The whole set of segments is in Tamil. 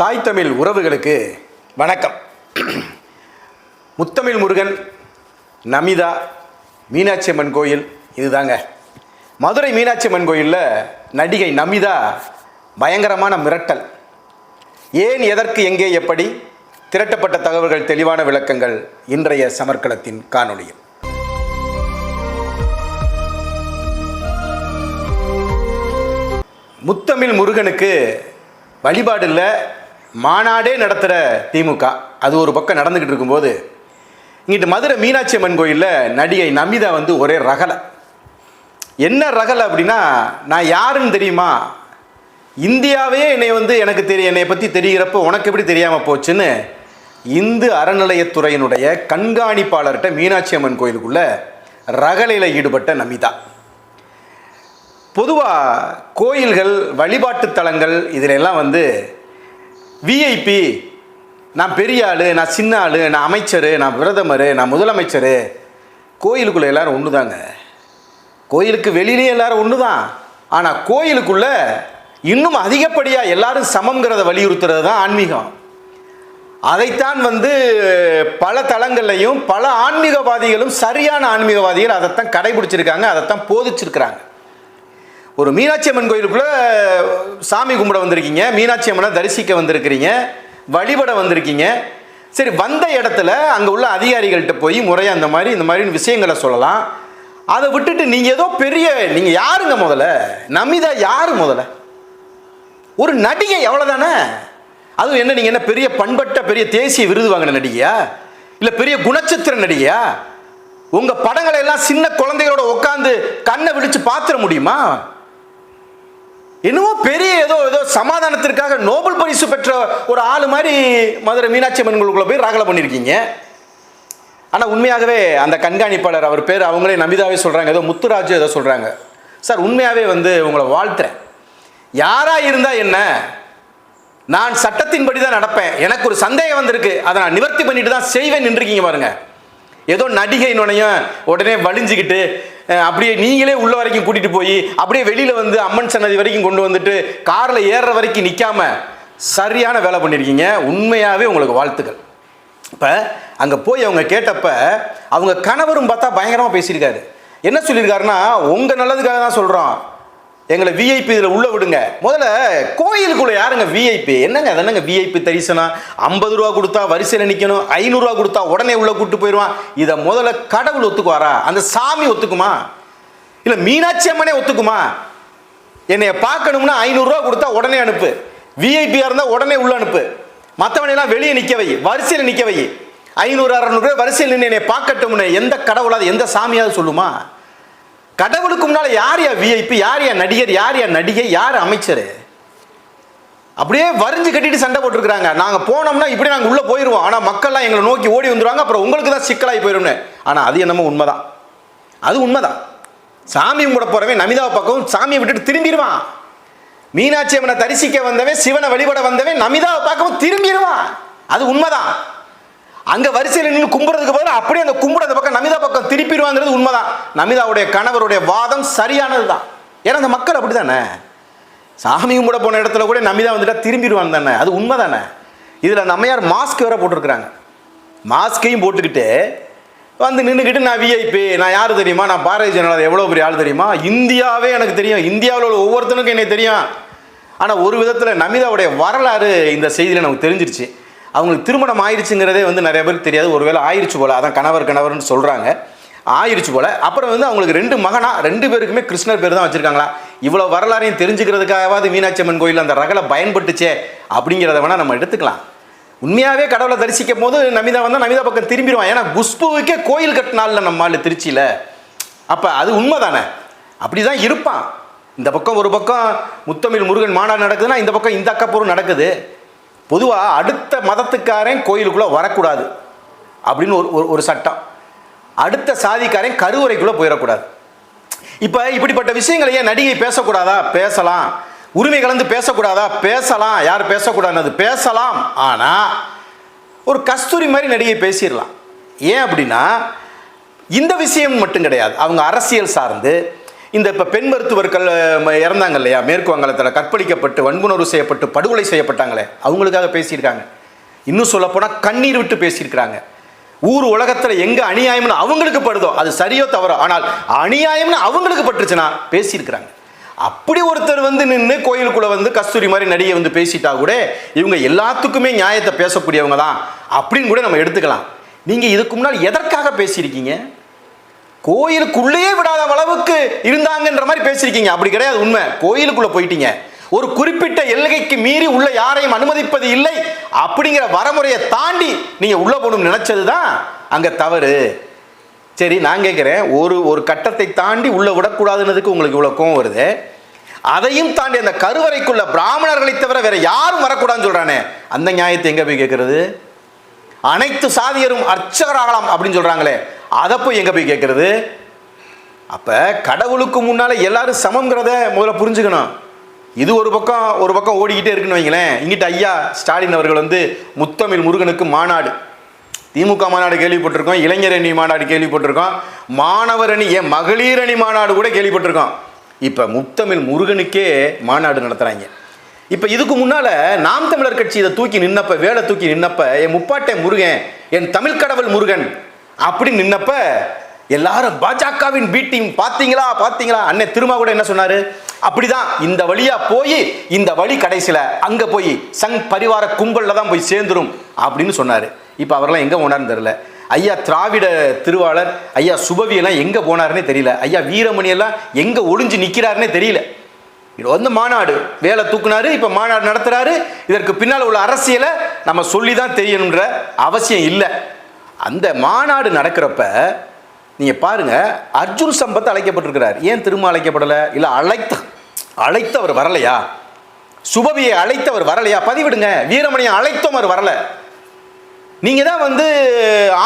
தாய் தமிழ் உறவுகளுக்கு வணக்கம். முத்தமிழ் முருகன் நமிதா மீனாட்சி அம்மன் கோயில் இதுதாங்க. மதுரை மீனாட்சி அம்மன் கோயிலில் நடிகை நமிதா பயங்கரமான மிரட்டல். ஏன் எதற்கு எங்கே எப்படி திரட்டப்பட்ட தகவல்கள் தெளிவான விளக்கங்கள் இன்றைய சமர்க்களத்தின் காணொளியில். முத்தமிழ் முருகனுக்கு வழிபாடு இல்லை மாநாடே நடத்துகிற திமுக. அது ஒரு பக்கம் நடந்துக்கிட்டு இருக்கும்போது இங்கிட்டு மதுரை மீனாட்சி அம்மன் கோயிலில் நடிகை நமிதா வந்து ஒரே ரகலை. என்ன ரகலை அப்படின்னா நான் யாருன்னு தெரியுமா? இந்தியாவே என்னை வந்து எனக்கு தெரிய என்னை பற்றி தெரிகிறப்ப உனக்கு எப்படி தெரியாமல் போச்சுன்னு இந்து அறநிலையத்துறையினுடைய கண்காணிப்பாளர்கிட்ட மீனாட்சி அம்மன் கோயிலுக்குள்ளே ரகலையில் ஈடுபட்ட நமிதா. பொதுவாக கோயில்கள் வழிபாட்டு தலங்கள் இதில் எல்லாம் வந்து விஐபி நான் பெரிய ஆள் நான் சின்ன ஆள் நான் அமைச்சர் நான் பிரதமர் நான் முதலமைச்சர். கோயிலுக்குள்ளே எல்லாரும் ஒன்று தாங்க கோயிலுக்கு வெளியிலே எல்லோரும் ஒன்று தான் ஆனால் கோயிலுக்குள்ளே இன்னும் அதிகப்படியாக எல்லாரும் சமங்கிறத வலியுறுத்துறது தான் ஆன்மீகம். அதைத்தான் வந்து பல தளங்கள்லையும் பல ஆன்மீகவாதிகளும் சரியான ஆன்மீகவாதிகள் அதைத்தான் கடைபிடிச்சிருக்காங்க அதைத்தான் போதிச்சிருக்கிறாங்க. ஒரு மீனாட்சி அம்மன் கோயிலுக்குள்ள சாமி கும்பிட வந்திருக்கீங்க. மீனாட்சி அம்மனை தரிசிக்க வந்திருக்கிறீங்க. வழிபட வந்திருக்கீங்க. சரி வந்த இடத்துல அங்கே உள்ள அதிகாரிகள்கிட்ட போய் முறையாக அந்த மாதிரி இந்த மாதிரி விஷயங்களை சொல்லலாம். அதை விட்டுட்டு நீங்கள் ஏதோ பெரிய நீங்கள் யாருங்க முதல்ல? நமிதா யார் முதல்ல? ஒரு நடிகை அவ்வளோதானே அதுவும் என்ன நீங்கள் என்ன பெரிய பண்பட்ட பெரிய தேசிய விருது வாங்கின நடிகையா? இல்லை பெரிய குணச்சித்திர நடிகையா? உங்கள் படங்களை எல்லாம் சின்ன குழந்தைகளோட உட்காந்து கண்ணை விழித்து பார்த்துட முடியுமா? என்னவோ பெரிய ஏதோ ஏதோ சமாதானத்திற்காக நோபல் பரிசு பெற்ற ஒரு ஆள் மாதிரி மதுரை மீனாட்சி அம்மன் போய் ராகலை பண்ணியிருக்கீங்க. ஆனால் உண்மையாகவே அந்த கண்காணிப்பாளர் அவர் பேர் அவங்களே நமிதாவே சொல்கிறாங்க ஏதோ முத்துராஜு ஏதோ சொல்கிறாங்க சார் உண்மையாகவே வந்து உங்களை வாழ்த்துறேன். யாராக இருந்தால் என்ன? நான் சட்டத்தின்படி தான் நடப்பேன். எனக்கு ஒரு சந்தேகம் வந்திருக்கு. அதை நான் நிவர்த்தி பண்ணிட்டு தான் செய்வேன். நின்றுக்கீங்க பாருங்கள் ஏதோ நடிகை நுணையும் உடனே வலிஞ்சிக்கிட்டு அப்படியே நீங்களே உள்ள வரைக்கும் கூட்டிட்டு போய் அப்படியே வெளியில வந்து அம்மன் சன்னதி வரைக்கும் கொண்டு வந்துட்டு கார்ல ஏறுற வரைக்கும் நிக்காம சரியான வேலை பண்ணியிருக்கீங்க உண்மையாகவே உங்களுக்கு வாழ்த்துக்கள். இப்போ அங்கே போய் அவங்க கேட்டப்ப அவங்க கணவரும் பார்த்தா பயங்கரமாக பேசியிருக்காரு. என்ன சொல்லியிருக்காருன்னா உங்கள் நல்லதுக்காக தான் சொல்கிறோம் எங்களை விஐபி இதில் உள்ளே விடுங்க. முதல்ல கோயிலுக்குள்ளே யாருங்க விஐபி என்னங்க அது என்னங்க விஐபி தரிசனம்? ஐம்பது ரூபா கொடுத்தா வரிசையில் நிற்கணும் ஐநூறுரூவா கொடுத்தா உடனே உள்ளே கூப்பிட்டு போயிடுவான். இதை முதல்ல கடவுள் ஒத்துக்குவாரா? அந்த சாமி ஒத்துக்குமா? இல்லை மீனாட்சி அம்மனே ஒத்துக்குமா? என்னைய பார்க்கணும்னா ஐநூறுரூவா கொடுத்தா உடனே அனுப்பு. விஐபியாக இருந்தால் உடனே உள்ளே அனுப்பு. மற்றவனையெல்லாம் வெளியே நிற்க வை. வரிசையில் நிற்க வை. ஐநூறு அறநூறு வரிசையில் நின்று என்னை பார்க்கட்டும்னு எந்த கடவுளாவது எந்த சாமியாவது சொல்லுமா? கடவுளுக்கு முன்னால் யார் யா விஐபி யார் யா நடிகர்? யார் யா நடிகை? யார் அமைச்சர்? அப்படியே வரிஞ்சு கட்டிட்டு சண்டை போட்டுருக்காங்க நாங்கள் போனோம்னா இப்படி நாங்கள் உள்ளே போயிடுவோம் ஆனால் மக்கள்லாம் எங்களை நோக்கி ஓடி வந்துடுவாங்க அப்புறம் உங்களுக்கு தான் சிக்கலாகி போயிடும்னு ஆனால் அது என்னமோ உண்மைதான். அது உண்மைதான். சாமி கும்பிட போகிறவன் நமிதாவை பக்கம் சாமியை விட்டுட்டு திரும்பிடுவான். மீனாட்சி அம்மனை தரிசிக்க வந்தவன் சிவனை வழிபட வந்தவன் நமிதாவை பார்க்கவும் திரும்பிடுவான். அது உண்மைதான். அங்க வரிசையில் நின்று கும்புறதுக்கு பதிலாக அப்படியே அந்த கும்பிட அந்த பக்கம் நமிதா பக்கம் திருப்பிடுவாங்கிறது உண்மைதான். நமிதாவுடைய கணவருடைய வாதம் சரியானது தான் ஏன்னா அந்த மக்கள் அப்படிதானே சாமி கும்பிட போன இடத்துல கூட நமிதா வந்துட்டா திரும்பிடுவான் தானே? அது உண்மை தானே இதில் நம்மையார் மாஸ்க் வேற போட்டிருக்கிறாங்க. மாஸ்கையும் போட்டுக்கிட்டு வந்து நின்றுக்கிட்டு நான் விஐபி நான் யார் தெரியுமா? நான் பாரதிய ஜனதா எவ்வளோ பெரிய ஆள் தெரியுமா? இந்தியாவே எனக்கு தெரியும். இந்தியாவில் உள்ள ஒவ்வொருத்தனுக்கும் என்னை தெரியும். ஆனால் ஒரு விதத்தில் நமிதாவுடைய வரலாறு இந்த செய்தியில் நமக்கு தெரிஞ்சிருச்சு. அவங்களுக்கு திருமணம் ஆயிடுச்சுங்கிறதே வந்து நிறைய பேருக்கு தெரியாது. ஒருவேளை ஆயிடுச்சு போல. அதான் கணவர் கணவர்னு சொல்கிறாங்க ஆயிடுச்சு போல. அப்புறம் வந்து அவங்களுக்கு ரெண்டு மகனா ரெண்டு பேருக்குமே கிருஷ்ணர் பேர் தான் வச்சுருக்காங்களா? இவ்வளோ வரலாறையும் தெரிஞ்சுக்கிறதுக்காகவாது மீனாட்சி அம்மன் கோயில் அந்த ரகலை பயன்பட்டுச்சே அப்படிங்கிறத வேணால் நம்ம எடுத்துக்கலாம். உண்மையாகவே கடவுளை தரிசிக்கும் போது நமிதா வந்தால் நமிதா பக்கம் திரும்பிடுவான். ஏன்னா குஷ்புவுக்கே கோயில் கட்டினால நம்ம திருச்சியில். அப்போ அது உண்மை தானே அப்படி தான் இருப்பான். இந்த பக்கம் ஒரு பக்கம் முத்தமிழ் முருகன் மாநாடு நடக்குதுன்னா இந்த பக்கம் இந்த அக்கப்பூர்வம் நடக்குது. பொதுவாக அடுத்த மதத்துக்காரன் கோயிலுக்குள்ளே வரக்கூடாது அப்படின்னு ஒரு ஒரு- ஒரு சட்டம். அடுத்த சாதிக்காரன் கருவறைக்குள்ளே போயிடக்கூடாது. இப்போ இப்படிப்பட்ட விஷயங்களை ஏன் நடிகை பேசக்கூடாதா? பேசலாம். உரிமை கலந்து பேசக்கூடாதா? பேசலாம். யார் பேசக்கூடாது பேசலாம். ஆனால் ஒரு கஸ்தூரி மாதிரி நடிகை பேசிடலாம். ஏன் அப்படின்னா இந்த விஷயம் மட்டும் கிடையாது. அவங்க அரசியல் சார்ந்து இந்த இப்போ பெண் மருத்துவர்கள் இறந்தாங்க இல்லையா? மேற்கு வங்காளத்தில் கற்பழிக்கப்பட்டு வன்புணர்வு செய்யப்பட்டு படுகொலை செய்யப்பட்டாங்களே. அவங்களுக்காக பேசியிருக்காங்க. இன்னும் சொல்லப்போனால் கண்ணீர் விட்டு பேசியிருக்கிறாங்க. ஊர் உலகத்தில் எங்கே அநியாயம்னு அவங்களுக்கு படுதோ அது சரியோ தவறோ ஆனால் அநியாயம்னு அவங்களுக்கு பட்டுருச்சுன்னா பேசியிருக்கிறாங்க. அப்படி ஒருத்தர் வந்து நின்று கோயிலுக்குள்ள வந்து கஸ்தூரி மாதிரி நடிகை வந்து பேசிட்டா கூட இவங்க எல்லாத்துக்குமே நியாயத்தை பேசக்கூடியவங்க தான். அப்படின்னு கூட நம்ம எடுத்துக்கலாம். நீங்கள் இதுக்கு முன்னால் எதற்காக பேசியிருக்கீங்க? கோயிலுக்குள்ளேயே விடாத அளவுக்கு இருந்தாங்கன்ற மாதிரி பேசியிருக்கீங்க. அப்படி கிடையாது உண்மை. கோயிலுக்குள்ள போயிட்டீங்க. ஒரு குறிப்பிட்ட எல்லைக்கு மீறி உள்ள யாரையும் அனுமதிப்பது இல்லை அப்படிங்கிற வரமுறையை தாண்டி நீங்க உள்ள போகணும்னு நினைச்சது தான் அங்க தவறு. சரி நான் கேட்குறேன் ஒரு ஒரு கட்டத்தை தாண்டி உள்ள விடக்கூடாதுன்னதுக்கு உங்களுக்கு இவ்வளோ கோவம் வருது. அதையும் தாண்டி அந்த கருவறைக்குள்ள பிராமணர்களை தவிர வேற யாரும் வரக்கூடாதுன்னு சொல்றானே. அந்த நியாயத்தை எங்க போய் கேட்கறது அனைத்து சாதியரும் அர்ச்சகராகலாம் அப்படின்னு சொல்றாங்களே. அதை போய் எங்கே போய் கேட்குறது? அப்போ கடவுளுக்கு முன்னால் எல்லாரும் சமங்கிறத முதல்ல புரிஞ்சுக்கணும். இது ஒரு பக்கம் ஒரு பக்கம் ஓடிக்கிட்டே இருக்குன்னு வைங்களேன். இங்கிட்ட ஐயா ஸ்டாலின் அவர்கள் வந்து முத்தமிழ் முருகனுக்கு மாநாடு. திமுக மாநாடு கேள்விப்பட்டிருக்கோம் இளைஞர் அணி மாநாடு கேள்விப்பட்டிருக்கோம் மாணவர் அணி ஏன் மகளிர் அணி மாநாடு கூட கேள்விப்பட்டிருக்கோம். இப்போ முத்தமிழ் முருகனுக்கே மாநாடு நடத்துகிறாங்க இப்போ இதுக்கு முன்னால் நாம் தமிழர் கட்சி இதை தூக்கி நின்னப்ப வேலை தூக்கி நின்னப்ப என் முப்பாட்டை முருகன் என் தமிழ் கடவுள் முருகன் அப்படி நின்னப்ப எல்லாரும் பாஜகவின் பி டீம் பார்த்தீங்களா பார்த்தீங்களா அண்ணன் திருமா கூட என்ன சொன்னாரு? அப்படிதான் இந்த வழியா போய் இந்த வழி கடைசியில் அங்க போய் சங் பரிவார கும்பலில் தான் போய் சேர்ந்துரும் அப்படின்னு சொன்னாரு. இப்போ அவரெல்லாம் எங்கே போனார்னு தெரியல. ஐயா திராவிட திருவாளர் ஐயா சுபவியெல்லாம் எங்கே போனார்னே தெரியல. ஐயா வீரமணியெல்லாம் எங்கே ஒளிஞ்சு நிற்கிறாருன்னே தெரியல. இது வந்து மாநாடு. வேலை தூக்குனாரு இப்போ மாநாடு நடத்துகிறாரு இதற்கு பின்னால் உள்ள அரசியலை நம்ம சொல்லி தான் தெரியணுன்ற அவசியம் இல்லை. அந்த மாநாடு நடக்கிறப்ப நீங்கள் பாருங்க அர்ஜுன் சம்பத் அழைக்கப்பட்டிருக்கிறார். ஏன் திரும்ப அழைக்கப்படலை? இல்லை அழைத்த அழைத்து அவர் வரலையா? சுபவியை அழைத்து அவர் வரலையா? பதிவிடுங்க. வீரமணியை அழைத்தும் அவர் வரலை. நீங்கள் தான் வந்து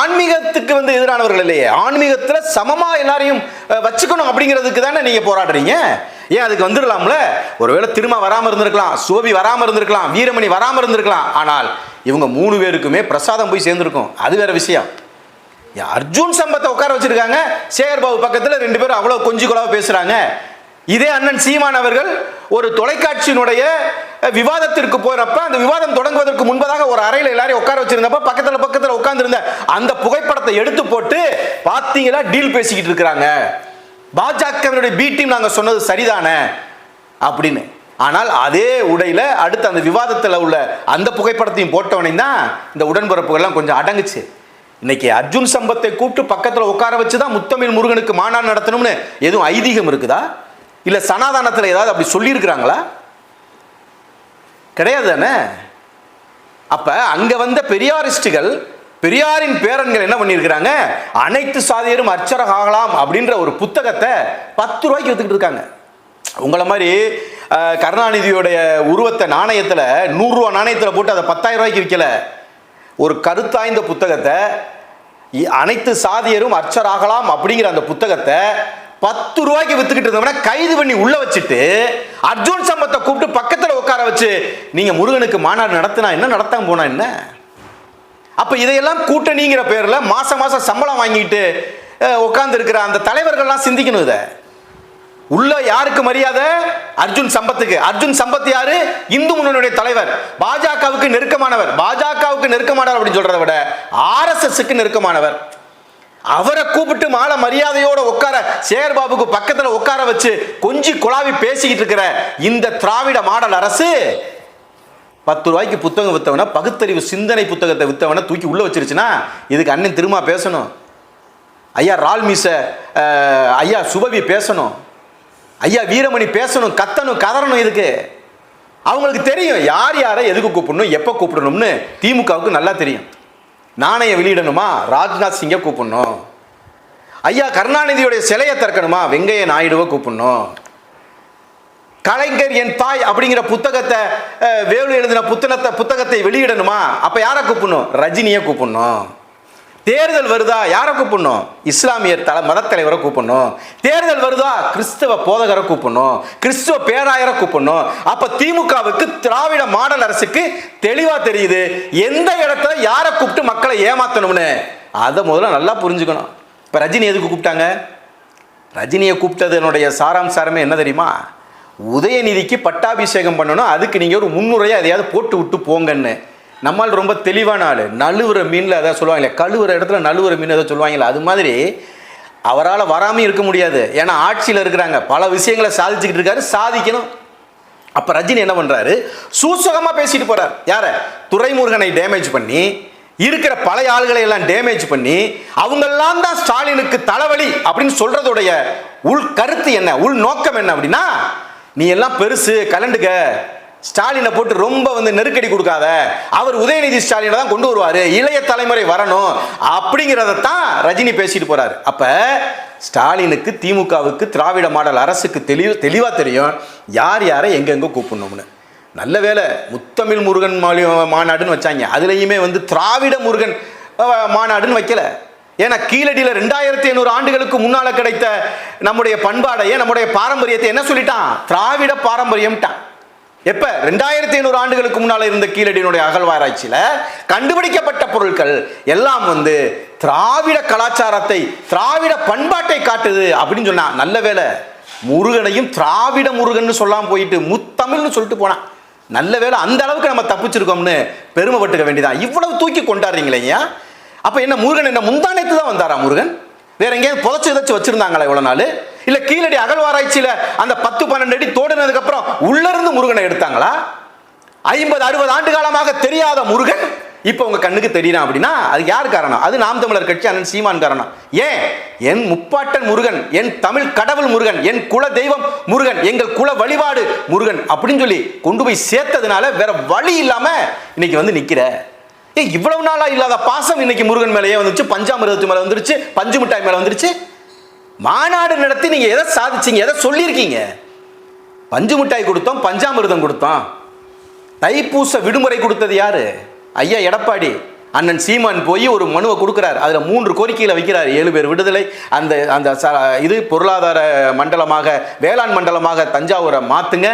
ஆன்மீகத்துக்கு வந்து எதிரானவர்கள் இல்லையே. ஆன்மீகத்தில் சமமாக எல்லாரையும் வச்சுக்கணும் அப்படிங்கிறதுக்கு தானே நீங்கள் போராடுறீங்க? ஏன் அதுக்கு வந்துடலாம்ல? ஒருவேளை திரும்ப வராமல் இருந்திருக்கலாம். சுபவி வராமல் இருந்திருக்கலாம். வீரமணி வராமல் இருந்திருக்கலாம். ஆனால் இவங்க மூணு பேருக்குமே பிரசாதம் போய் சேர்ந்துருக்கும். அது வேற விஷயம். ஏன் அர்ஜுன் சம்பத்தை உட்கார வச்சிருக்காங்க. சேகர் பாபு பக்கத்தில் ரெண்டு பேரும் அவ்வளோ கொஞ்சி குழாவ பேசுறாங்க. இதே அண்ணன் சீமான் அவர்கள் ஒரு தொலைக்காட்சியினுடைய விவாதத்திற்கு போறப்ப அந்த விவாதம் தொடங்குவதற்கு முன்பதாக ஒரு அறையில் எல்லாரையும் உட்கார வச்சிருந்தப்ப பக்கத்துல பக்கத்துல உட்கார்ந்திருந்த அந்த புகைப்படத்தை எடுத்து போட்டு பாத்தீங்களா டீல் பேசிக்கிட்டு இருக்கிறாங்க. பாஜகவினுடைய பி டீம் நாங்க சொன்னது சரிதானே? அப்படின்னு. ஆனால் அதே உடையில் அடுத்து அந்த விவாதத்தில் உள்ள அந்த புகைப்படத்தையும் போட்டவனே தான் இந்த உடன்பிறப்புகள்லாம் கொஞ்சம் அடங்குச்சு. இன்னைக்கு அர்ஜுன் சம்பத்தை கூப்பிட்டு பக்கத்தில் உட்கார வச்சு தான் முத்தமிழ் முருகனுக்கு மாநாடு நடத்தணும்னு எதுவும் ஐதீகம் இருக்குதா? இல்லை சனாதானத்தில் ஏதாவது அப்படி சொல்லியிருக்கிறாங்களா? கிடையாது தானே? அப்போ அங்கே வந்த பெரியாரிஸ்டுகள் பெரியாரின் பேரன்கள் என்ன பண்ணியிருக்கிறாங்க? அனைத்து சாதியரும் அர்ச்சரர் ஆகலாம் அப்படின்ற ஒரு புத்தகத்தை பத்து ரூபாய்க்கு வித்துக்கிட்டு இருக்காங்க. உங்களை மாதிரி கருணாநிதியோடைய உருவத்தை நாணயத்தில் நூறுரூவா நாணயத்தில் போட்டு அதை பத்தாயிரம் ரூபாய்க்கு விற்கல ஒரு கருத்தாய்ந்த புத்தகத்தை இ- அனைத்து சாதியரும் அர்ச்சராகலாம் அப்படிங்கிற அந்த புத்தகத்தை பத்து ரூபாய்க்கு வித்துக்கிட்டு இருந்தவன கைது பண்ணி உள்ள வச்சுட்டு அர்ஜுன் சம்பத்தை கூப்பிட்டு பக்கத்தில் உட்கார வச்சு நீங்க முருகனுக்கு மாநாடு நடத்தினா என்ன நடத்தாம போனா என்ன? அப்ப இதையெல்லாம் கூட்டணிங்கிற பேர்ல மாசம் மாசம் சம்பளம் வாங்கிட்டு உட்கார்ந்து இருக்கிற அந்த தலைவர்கள்லாம் சிந்திக்கணும் இதை. உள்ள யாருக்கு மரியாதை? அர்ஜுன் சம்பத்துக்கு. அர்ஜுன் சம்பத் யாரு? இந்து முன்னணியுடைய தலைவர். பாஜகவுக்கு நெருக்கமானவர். பாஜகவுக்கு நெருக்கமானவர் அப்படின்னு சொல்றதை விட ஆர்எஸ்எஸ்க்கு நெருக்கமானவர். அவரை கூப்பிட்டு மாலை மரியாதையோட உட்கார சேகர்பாபுக்கு பக்கத்துல உட்கார வச்சு கொஞ்சி குழாவி பேசிக்கிட்டு இருக்கிற இந்த திராவிட மாடல் அரசு பத்து ரூபாய்க்கு புத்தகம் வித்தவன பகுத்தறிவு சிந்தனை புத்தகத்தை வித்தவன தூக்கி உள்ள வச்சிருச்சுன்னா இதுக்கு அண்ணன் திரும்ப பேசணும். ஐயா ரால்மிச ஐயா சுபவி பேசணும். ஐயா வீரமணி பேசணும் கத்தணும் கதறணும் இதுக்கு அவங்களுக்கு தெரியும் யார் யாரை எதுக்கு கூப்பிடணும் எப்போ கூப்பிடணும்னு திமுகவுக்கு நல்லா தெரியும். நாணயம் வெளியிடணுமா? ராஜ்நாத் சிங்கை கூப்பிடணும். ஐயா கருணாநிதியுடைய சிலையை திறக்கணுமா? வெங்கைய நாயுடுவை கூப்பிடணும். கலைஞர் என் தாய் அப்படிங்கிற புத்தகத்தை வேலு எழுதின புத்தகத்தை புத்தகத்தை வெளியிடணுமா? அப்போ யாரை கூப்பிடணும்? ரஜினியை கூப்பிடணும். தேர்தல் வருதா? யாரை கூப்பிடணும்? இஸ்லாமியர் தலை மதத்தலைவரை கூப்பிடணும். தேர்தல் வருதா? கிறிஸ்தவ போதகரை கூப்பிடணும். கிறிஸ்துவ பேராயரை கூப்பிடணும். அப்ப திமுகவுக்கு திராவிட மாடல் அரசுக்கு தெளிவா தெரியுது. எந்த இடத்துல யாரை கூப்பிட்டு மக்களை ஏமாத்தணும்னு? அதை முதல்ல நல்லா புரிஞ்சுக்கணும். இப்ப ரஜினி எதுக்கு கூப்பிட்டாங்க? ரஜினியை கூப்பிட்டதனுடைய சாராம்சாரமே என்ன தெரியுமா? உதயநிதிக்கு பட்டாபிஷேகம் பண்ணணும். அதுக்கு நீங்கள் ஒரு முன்னுரையாக எதையாவது போட்டு விட்டு போங்கன்னு. நம்மால் ரொம்ப தெளிவான ஆள். நழுவுற மீனில் எதாவது சொல்லுவாங்களே கழுவுற இடத்துல நழுவுற மீன் எதாவது சொல்லுவாங்களே அது மாதிரி அவரால் வராமல் இருக்க முடியாது. ஏன்னா ஆட்சியில் இருக்கிறாங்க. பல விஷயங்களை சாதிச்சுக்கிட்டு இருக்காரு சாதிக்கணும். அப்போ ரஜினி என்ன பண்ணுறாரு சூசகமாக பேசிட்டு போகிறார் யாரை? துரைமுருகனை டேமேஜ் பண்ணி இருக்கிற பழைய ஆள்களை எல்லாம் டேமேஜ் பண்ணி அவங்கெல்லாம் தான் ஸ்டாலினுக்கு தலைவலி அப்படின்னு சொல்கிறதுடைய உள் கருத்து என்ன? உள் நோக்கம் என்ன அப்படின்னா நீ எல்லாம் பெருசு கலண்டுக்க. ஸ்டாலினை போட்டு ரொம்ப வந்து நெருக்கடி கொடுக்காத. அவர் உதயநிதி ஸ்டாலினை தான் கொண்டு வருவார். இளைய தலைமுறை வரணும். அப்படிங்கிறத தான் ரஜினி பேசிட்டு போறாரு. அப்ப ஸ்டாலினுக்கு திமுகவுக்கு திராவிட மாடல் அரசுக்கு தெளிவு தெளிவாக தெரியும். யார் யாரை எங்கெங்கோ கூப்பிடணும்னு. நல்ல வேளை முத்தமிழ் முருகன் மாலி மாநாடுன்னு வச்சாங்க. அதுலேயுமே வந்து திராவிட முருகன் மாநாடுன்னு வைக்கல. ஏன்னா கீழடியில் ரெண்டாயிரத்தி ஐநூறு ஆண்டுகளுக்கு முன்னால் கிடைத்த நம்முடைய பண்பாடையே நம்முடைய பாரம்பரியத்தை என்ன சொல்லிட்டான்? திராவிட பாரம்பரியம்ட்டான். எப்ப? ரெண்டாயிரத்தி ஐநூறு ஆண்டுகளுக்கு முன்னால் இருந்த கீழடியினுடைய அகழ்வாராய்ச்சியில கண்டுபிடிக்கப்பட்ட பொருட்கள் எல்லாம் வந்து திராவிட கலாச்சாரத்தை திராவிட பண்பாட்டை காட்டுது அப்படின்னு சொன்னா நல்ல வேளை முருகனையும் திராவிட முருகன் சொல்லாம போயிட்டு முத்தமிழ்னு சொல்லிட்டு போனான் நல்ல வேளை அந்த அளவுக்கு நம்ம தப்பிச்சிருக்கோம்னு பெருமைப்பட்டுக்க வேண்டியதான் இவ்வளவு தூக்கி கொண்டாடுறீங்களே ஐயா. அப்ப என்ன முருகன் என்ன முந்தானத்து தான் வந்தாரா முருகன்? வேற எங்கேயாவது புதைச்சு எதாச்சும் வச்சிருந்தாங்களா இவ்வளவு நாள்? இல்ல கீழடி அகழ்வாராய்ச்சியில அந்த பத்து பன்னெண்டு அடி தோடினதுக்கு அப்புறம் உள்ள இருந்து முருகனை எடுத்தாங்களா? ஐம்பது அறுபது ஆண்டு காலமாக தெரியாத முருகன் இப்போ உங்க கண்ணுக்கு தெரியலாம் அப்படின்னா அது யார் காரணம்? அது நாம் தமிழர் கட்சி அண்ணன் சீமான் காரணம். ஏன்? என் முப்பாட்டன் முருகன் என் தமிழ் கடவுள் முருகன் என் குல தெய்வம் முருகன் எங்கள் குல வழிபாடு முருகன் அப்படின்னு சொல்லி கொண்டு போய் சேர்த்ததுனால வேற வழி இல்லாம இன்னைக்கு வந்து நிக்கிற. ஏன் இவ்வளவு நாளா இல்லாத பாசம் இன்னைக்கு முருகன் மேலேயே வந்துச்சு பஞ்சாமிரதத்து மேல வந்துருச்சு பஞ்சு மிட்டாய் மேல வந்துருச்சு. மாநாடு நடத்தி நீங்க எதை சாதிச்சீங்க எதை சொல்லியிருக்கீங்க? பஞ்சு மிட்டாய் கொடுத்தோம் பஞ்சாமிர்தம் கொடுத்தோம். தைப்பூச விடுமுறை கொடுத்தது யாரு? ஐயா எடப்பாடி. அண்ணன் சீமான் போய் ஒரு மனுவை கொடுக்குறார். அதில் மூன்று கோரிக்கைகளை வைக்கிறார். ஏழு பேர் விடுதலை அந்த அந்த ச- இது பொருளாதார மண்டலமாக வேளாண் மண்டலமாக தஞ்சாவூரை மாற்றுங்க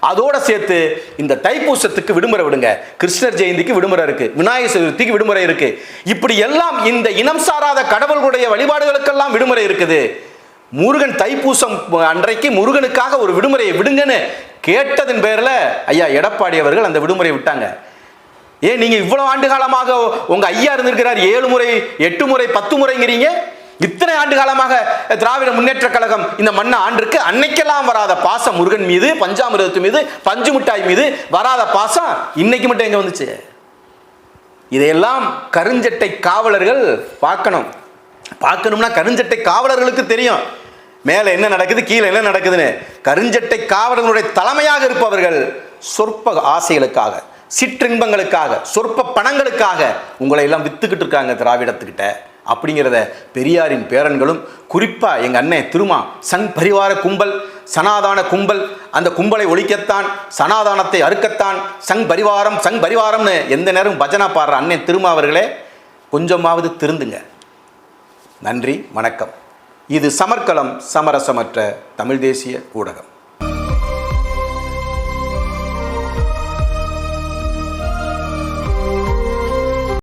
அதோடு சேர்த்து இந்த தைப்பூசத்துக்கு விடுமுறை விடுங்க. கிருஷ்ணர் ஜெயந்திக்கு விடுமுறை இருக்கு. விநாயகர் சதுர்த்திக்கு விடுமுறை இருக்கு. இப்படி எல்லாம் இந்த இனம் சாராத கடவுளுடைய வழிபாடுகளுக்கெல்லாம் விடுமுறை இருக்குது. முருகன் தைப்பூசம் அன்றைக்கு முருகனுக்காக ஒரு விடுமுறையை விடுங்கன்னு கேட்டதன் பேரில் ஐயா எடப்பாடி அவர்கள் அந்த விடுமுறையை விட்டாங்க. ஏன் நீங்கள் இவ்வளோ ஆண்டு காலமாக உங்கள் ஐயா இருந்திருக்கிறார் ஏழு முறை எட்டு முறை பத்து முறைங்கிறீங்க? இத்தனை ஆண்டு காலமாக திராவிட முன்னேற்ற கழகம் இந்த மண்ணை ஆண்டிருக்கு. அன்னைக்கெல்லாம் வராத பாசம் முருகன் மீது பஞ்சாமிரதத்து மீது பஞ்சு மிட்டாய் மீது வராத பாசம் இன்னைக்கு மட்டும் எங்கே வந்துச்சு? இதையெல்லாம் கருஞ்சட்டை காவலர்கள் பார்க்கணும். பார்க்கணும்னா கருஞ்சட்டை காவலர்களுக்கு தெரியும். மேலே என்ன நடக்குது கீழே என்ன நடக்குதுன்னு. கருஞ்சட்டை காவலர்களுடைய தலைமையாக இருப்பவர்கள் சொற்ப ஆசைகளுக்காக சிற்றின்பங்களுக்காக சொற்ப பணங்களுக்காக உங்களை எல்லாம் வித்துக்கிட்டு இருக்காங்க திராவிடத்துக்கிட்ட. அப்படிங்கிறத பெரியாரின் பேரன்களும் குறிப்பாக எங்கள் அண்ணன் திருமா சங் பரிவார கும்பல் சனாதான கும்பல் அந்த கும்பலை ஒழிக்கத்தான் சனாதானத்தை அறுக்கத்தான் சங் பரிவாரம் சங் பரிவாரம்னு எந்த நேரம் பஜனா பாடுற அண்ணன் திருமா அவர்களே கொஞ்சமாவது திருந்துங்க. நன்றி வணக்கம். இது சமர்க்கலம் சமரசமற்ற தமிழ் தேசிய ஊடகம்